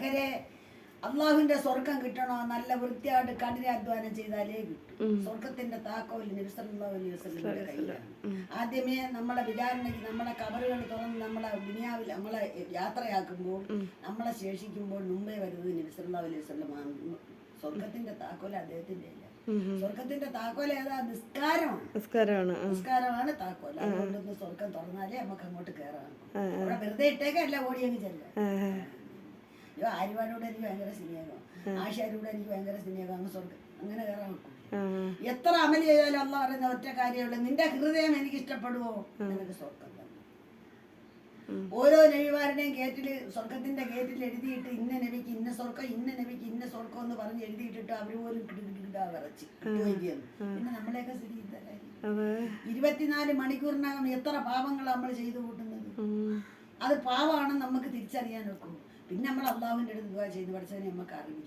അങ്ങനെ അള്ളാഹുവിന്റെ സ്വർഗം കിട്ടണോ? നല്ല വൃത്തിയായിട്ട് കഠിനാധ്വാനം ചെയ്താലേ കിട്ടും. സ്വർഗത്തിന്റെ താക്കോൽ നിരസനുള്ള കയ്യിലാണ്. ആദ്യമേ നമ്മളെ വിചാരണയ്ക്ക് നമ്മളെ കവറുകൾ തുറന്ന് നമ്മളെ ദുനിയാവിൽ നമ്മളെ യാത്രയാക്കുമ്പോൾ നമ്മളെ ശേഷിക്കുമ്പോൾ മുമ്പേ വരുന്നത് നിരസനുള്ള അലൈഹി വസല്ലമാണ് സ്വർഗത്തിന്റെ താക്കോൽ അദ്ദേഹത്തിന്റെ ഇല്ല സ്വർഗത്തിന്റെ താക്കോൽ ഏതാ? നിസ്കാരമാണ്. നിസ്കാരമാണ്. നിസ്കാരമാണ് താക്കോൽ അതുകൊണ്ടൊന്ന് സ്വർഗം തുറന്നാലേ നമുക്ക് അങ്ങോട്ട് കയറാം അവിടെ വെറുതെ ഇട്ടേക്കല്ല ഓടി അങ്ങ് ചെല്ലാം. അയ്യോ ആര്യവാനോട് എനിക്ക് ഭയങ്കര സ്നേഹമാണ് ആശാരോട് എനിക്ക് ഭയങ്കര സ്നേഹം അങ്ങ് സ്വർഗം അങ്ങനെ കയറാൻ വെക്കും എത്ര അമൽ ചെയ്താലും അല്ല പറയുന്ന ഒറ്റ കാര്യമുള്ളൂ നിന്റെ ഹൃദയം എനിക്ക് ഇഷ്ടപ്പെടുവോ നിനക്ക് സ്വർഗം തന്നെ ഓരോ നബിമാരുടെയും ഗേറ്റിൽ സ്വർഗത്തിന്റെ ഗേറ്റിൽ എഴുതിയിട്ട് ഇന്ന നബിക്ക് ഇന്ന സ്വർഗം ഇന്ന നബിക്ക് ഇന്ന സ്വർഗം എന്ന് പറഞ്ഞ് എഴുതിയിട്ടിട്ട് അവർ പോലും കിടുകിടാ വിറച്ച് പിന്നെ നമ്മളെയൊക്കെ സ്ഥിതി ഇരുപത്തിനാല് മണിക്കൂറിനകം എത്ര പാപങ്ങൾ നമ്മൾ ചെയ്തു കൂട്ടുന്നത്. അത് പാവമാണെന്ന് നമുക്ക് തിരിച്ചറിയാൻ ഒക്കും പിന്നെ നമ്മൾ അള്ളാഹുവിന്റെ അടുത്ത് ദുവാ ചെയ്ത് പഠിച്ചതിന് നമുക്ക് അറിവില്ല.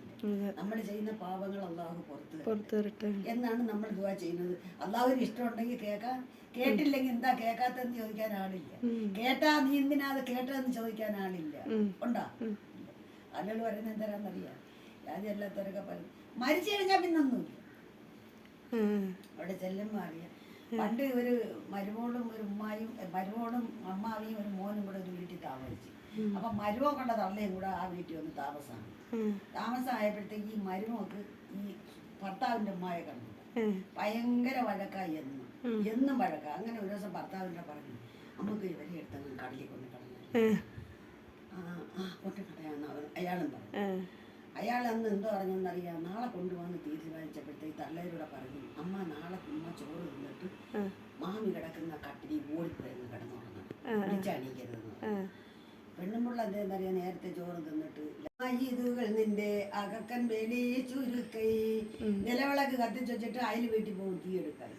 നമ്മൾ ചെയ്യുന്ന പാവങ്ങൾ അള്ളാഹു പുറത്ത് തരും. വരട്ടെ. എന്നാണ് നമ്മൾ ദുവാ ചെയ്യുന്നത്. അള്ളാഹുവിന് ഇഷ്ടമുണ്ടെങ്കിൽ കേൾക്കാം കേട്ടില്ലെങ്കിൽ എന്താ കേൾക്കാത്തെന്ന് ചോദിക്കാൻ ആളില്ല. കേട്ടാ നീ എന്തിനാ അത് കേട്ടതെന്ന് ചോദിക്കാൻ ആളില്ല. ഉണ്ടാ? ആളുകൾ പറയുന്നത് എന്താണെന്നറിയാം? ജാതി അല്ലാത്തവരൊക്കെ പറയും. മരിച്ചു കഴിഞ്ഞാൽ പിന്നൊന്നുമില്ല. ഒന്നുമില്ല അവിടെ ചെല്ലുമ്പോൾ അറിയാം. പണ്ട് ഒരു മരുമോളും ഒരു ഉമ്മായും മരുമോളും അമ്മാവിയും ഒരു മോനും കൂടെ ഒരു വീട്ടിൽ താമസിച്ചു. അപ്പൊ മരുമോൻ കണ്ട തള്ളയും കൂടെ ആ വീട്ടിൽ വന്ന് താമസമാണ്. താമസമായപ്പോഴത്തേക്ക് ഈ മരുമോക്ക് ഈ ഭർത്താവിന്റെ ഉമ്മായ കണ്ടു. ഭയങ്കര വഴക്ക എന്നും. എന്നും വഴക്ക. അങ്ങനെ ഒരു ദിവസം ഭർത്താവിന്റെ പറഞ്ഞു നമുക്ക് ഇവരെ എടുത്തങ്ങ് കടലിൽ കൊണ്ട് കളഞ്ഞു. ആ കൊണ്ട് കളയാന്ന് അവർ അയാളും പറഞ്ഞു. അയാൾ അന്ന് എന്തോ പറഞ്ഞെന്നറിയാം നാളെ കൊണ്ടുപോകാന്ന് തീരുമാനിച്ചപ്പോഴത്തേക്ക് തള്ളേരൂടെ പറഞ്ഞു അമ്മ നാളെ ഉമ്മ ചോറ് തിന്നിട്ട് മാമി കിടക്കുന്ന കട്ടിലി ഓടിപ്പോയെന്ന് കിടന്നുറങ്ങണം. വിളിച്ചണിക്കരുതെന്ന് ഉം. പെണ്ണുമ്പുള്ള എന്താന്നറിയാം നേരത്തെ ചോറ് തിന്നിട്ട്. ഇതുകൾ നിന്റെ അകക്കൻ വേലി ചുരുക്കൈ. നിലവിളക്ക് കത്തിച്ച് വെച്ചിട്ട് അയൽ വീട്ടിൽ പോകും തീയെടുക്കാൻ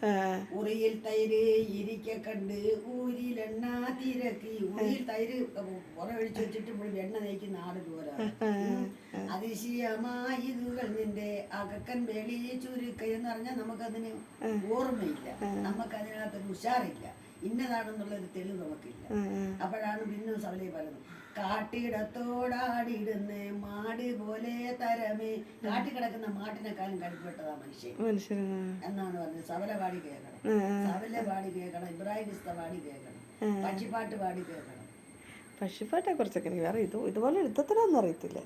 ഉറിയിൽ തൈര് ഇരിക്ക കണ്ട് ഊരിയിൽ എണ്ണ തീരക്കി. ഉറിയിൽ തൈര് പുറമൊഴിച്ച് വെച്ചിട്ട് ഇവിടെ എണ്ണ നയിക്കുന്ന ആട് പോലെ അതിശയമായതുകൾ നിന്റെ അകക്കൻ വേലി ചുരുക്കൈ എന്ന് പറഞ്ഞാൽ നമുക്കതിന് ഓർമ്മയില്ല. നമുക്കതിനകത്തൊരു ഉഷാറില്ല. ഇന്നതാണെന്നുള്ളൊരു തെളിവ് നമുക്കില്ല. അപ്പോഴാണ് പിന്നെ സവലി പറയുന്നത്. കാട്ടിടത്തോടാടിടുന്ന മാട് പോലെ തരമേ. കാട്ടി കിടക്കുന്ന മാട്ടിനെക്കാളും കഴിപ്പെട്ടതാ മനുഷ്യൻ. എന്നാണ് പറഞ്ഞത്. സവല പാടി കേൾക്കണം. സവല പാടി കേൾക്കണം. ഇബ്രാഹിം ഇസ്ത പാടി കേൾക്കണം. പക്ഷിപ്പാട്ട് പാടി കേൾക്കണം. പക്ഷിപ്പാട്ടെ കുറിച്ചൊക്കെ എനിക്ക് വേറെ ഇത് ഇതുപോലെ യുദ്ധത്തിനൊന്നും അറിയത്തില്ല.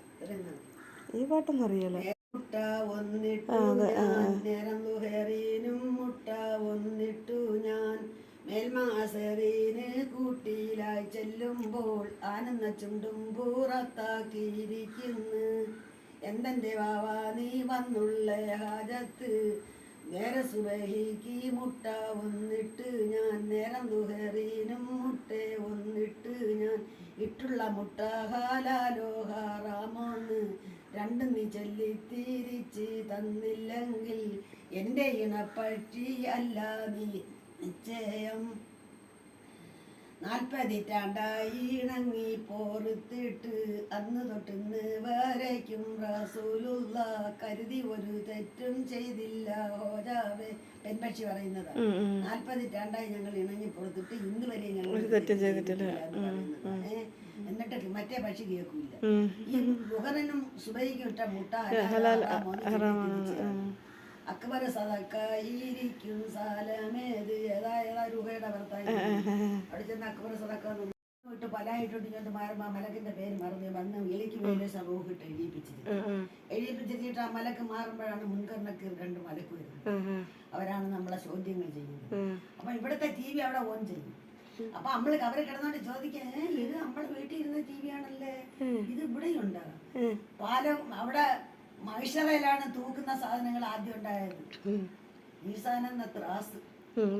ഈ പാട്ടൊന്നും അറിയാലോ? മുട്ട ഒന്നിട്ടു ഞാൻ മുട്ട ഒന്നിട്ടു ഞാൻ. മേൽമാസറീന് കൂട്ടിയിലായി ചെല്ലുമ്പോൾ ആനന്ദ ചുണ്ടും പൂറത്താക്കിയിരിക്കുന്നു. എന്തെന്റെ വാവ നീ വന്നുള്ള ഹാജത്ത് നേരെ സുബഹിക്ക് മുട്ട ഒന്നിട്ട് ഞാൻ നേരം ദുഹറീനും മുട്ട ഒന്നിട്ട് ഞാൻ ഇട്ടുള്ള മുട്ട ഹാലാലോ ഹാറാമോന്ന് രണ്ടും നീ ചൊല്ലി തിരിച്ച് തന്നില്ലെങ്കിൽ എന്റെ ഇണപ്പറ്റി അല്ല നീ നിശ്ചയം. നാൽപ്പതിറ്റാണ്ടായി ഇണങ്ങി പോറുത്തിട്ട് അന്ന് തൊട്ടിന്ന് വരയ്ക്കും റസൂലുള്ള കരുതി ഒരു തെറ്റും ചെയ്തില്ല. ഹോജാവേ പെൺപക്ഷി പറയുന്നത്. നാൽപ്പതിറ്റാണ്ടായി ഞങ്ങൾ ഇണങ്ങി പുറത്തിട്ട് ഇന്ന് വരെ ഞങ്ങൾ തെറ്റും ചെയ്തിട്ടില്ല. എന്ന് എന്നിട്ട് മറ്റേ പക്ഷി കേൾക്കൂല. ഈ ഗുഹറിനും സുബൈക്കും ഇട്ട മുട്ട അക്ബർ സദക്കായിരിക്കും സാലമേത്. ഏതാ ഏതാ രൂപയുടെ ഭർത്താവ് അവിടെ ചെന്ന് അക്ബർ സദക്ക ഇട്ട് പലായിട്ടുണ്ട്. ഞാൻ മലക്കിന്റെ പേര് മറന്ന്. വന്ന് എലിക്ക് വേണ്ടി സമൂഹം ഇട്ട് എഴുതിപ്പിച്ചത് എഴുതിപ്പിച്ചിട്ട് ആ മലക്ക് മാറുമ്പോഴാണ് മുൻകർണക്ക് രണ്ട് മലക്ക് വരുന്നത്. അവരാണ് നമ്മളെ ചോദ്യങ്ങൾ ചെയ്യുന്നത്. അപ്പൊ ഇവിടുത്തെ ടി വി അവിടെ ഓൺ ചെയ്യും അപ്പൊ നമ്മൾ അവരെ കിടന്നോണ്ട് ചോദിക്കാൻ "ഏ, ഇത് നമ്മളെ വീട്ടിൽ ഇരുന്ന ടി വി ആണല്ലേ? ഇത് ഇവിടെയുണ്ട്. പാലം അവിടെ മഹിഷറയിലാണ് തൂക്കുന്ന സാധനങ്ങൾ ആദ്യം ഉണ്ടായത്. ഈ സാധനം ത്രാസ്?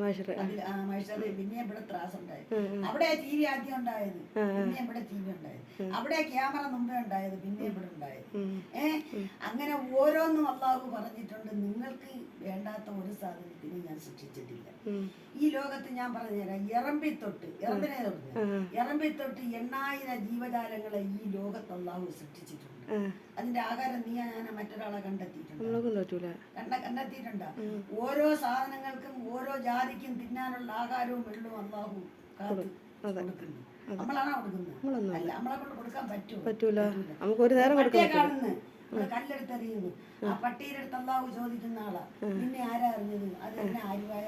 മാഷറ അതിൽ ആ മഹിഷറ പിന്നെ ഇവിടെ ത്രാസ് ഉണ്ടായത്. അവിടെ ടി വി ആദ്യം ഉണ്ടായത്. പിന്നെ ഇവിടെ ടി വി ഉണ്ടായത്. അവിടെ ക്യാമറ മുമ്പേ ഉണ്ടായത് പിന്നെ ഇവിടെ ഉണ്ടായത്. ഏ? അങ്ങനെ ഓരോന്നും അള്ളാഹു പറഞ്ഞിട്ടുണ്ട്. നിങ്ങൾക്ക് വേണ്ടാത്ത ഒരു സാധനത്തിന് ഞാൻ സൃഷ്ടിച്ചിട്ടില്ല ഈ ലോകത്ത് ഞാൻ പറഞ്ഞുതരാം എറമ്പിത്തൊട്ട് ഇറമ്പിനെ തൊട്ട് എറമ്പിത്തൊട്ട് എണ്ണായിരം ജീവജാലങ്ങളെ ഈ ലോകത്ത് അള്ളാഹു സൃഷ്ടിച്ചിട്ടുണ്ട്. അതിന്റെ ആകാരം നീ ഞാൻ മറ്റൊരാളെ കണ്ടെത്തിയിട്ടുണ്ട്? കണ്ടെത്തിയിട്ടുണ്ട് കൊണ്ട് കണ്ട കണ്ടെത്തിയിട്ടുണ്ടോ? ഓരോ സാധനങ്ങൾക്കും ഓരോ ജാതിക്കും തിന്നാനുള്ള ആകാരവും വെള്ളവും അള്ളാഹു കൊടുക്കുന്നു. നമ്മളാണോ കൊടുക്കുന്നത്? അല്ല നമ്മളെ കൊണ്ട് കൊടുക്കാൻ പറ്റൂ പറ്റൂല. നമുക്ക് ഒരു നേരം കൊടുക്കാൻ പട്ടിയെ കാണുന്നു. കല്ലെടുത്തെറിയുന്നു. ആ പട്ടിയുടെ അടുത്ത് അള്ളാഹു ചോദിക്കുന്ന ആളാ. നിന്നെ ആരാ അറിഞ്ഞത്? അത് എന്നെ ആരുവായ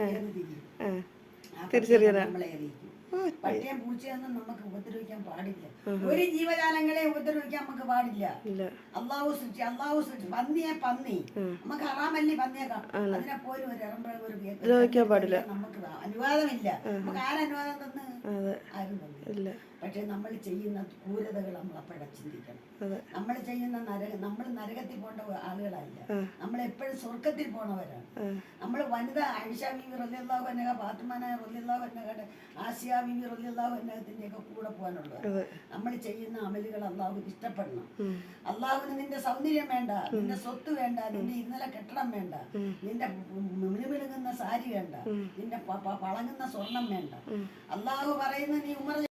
അറിഞ്ഞു തിരിയും ആ. നമ്മളെ അറിയിക്കും. പട്ടിയെ പൂച്ചയൊന്നും നമുക്ക് ഉപദ്രവിക്കാൻ പാടില്ല. ഒരു ജീവജാലങ്ങളെ ഉപദ്രവിക്കാൻ നമുക്ക് പാടില്ല. അള്ളാഹു സൃഷ്ടി അള്ളാഹു സൃഷ്ടി പന്നിയെ പന്നി. നമുക്ക് ഹറാമല്ലി പന്നിയെ കാ- അതിനെ പോലും ഒരു ഇറമ്പ ഒരു പാടില്ല. നമുക്ക് അനുവാദമില്ല. നമുക്ക് ആരനുവാദം തന്ന്? ആരും തന്നില്ല. പക്ഷെ നമ്മൾ ചെയ്യുന്ന ക്രൂരതകൾ നമ്മൾ അപ്പോഴാണ് ചിന്തിക്കണം. നമ്മൾ ചെയ്യുന്ന നരക നമ്മൾ നരകത്തിൽ പോകേണ്ട ആളുകളല്ല. നമ്മൾ എപ്പോഴും സ്വർഗത്തിൽ പോണവരാണ്. നമ്മൾ വനിത ആയിഷ ബീവി റലിയല്ലാഹു എന്നക പാത്തുമാന റലിയല്ലാഹു എന്നകയുടെ ആസിയ ബീവി റലിയല്ലാഹു എന്നകത്തിന്റെ ഒക്കെ കൂടെ പോകാനുള്ളത് നമ്മൾ ചെയ്യുന്ന അമലുകൾ അള്ളാഹു ഇഷ്ടപ്പെടണം. അള്ളാഹുവിന് നിന്റെ സൗന്ദര്യം വേണ്ട നിന്റെ സ്വത്ത് വേണ്ട നിന്റെ ഇന്നലെ കെട്ടണം വേണ്ട നിന്റെ മിനുമിനുങ്ങുന്ന സാരി വേണ്ട നിന്റെ പളങ്ങുന്ന സ്വർണം വേണ്ട. അള്ളാഹു പറയുന്ന നീ ഉമർ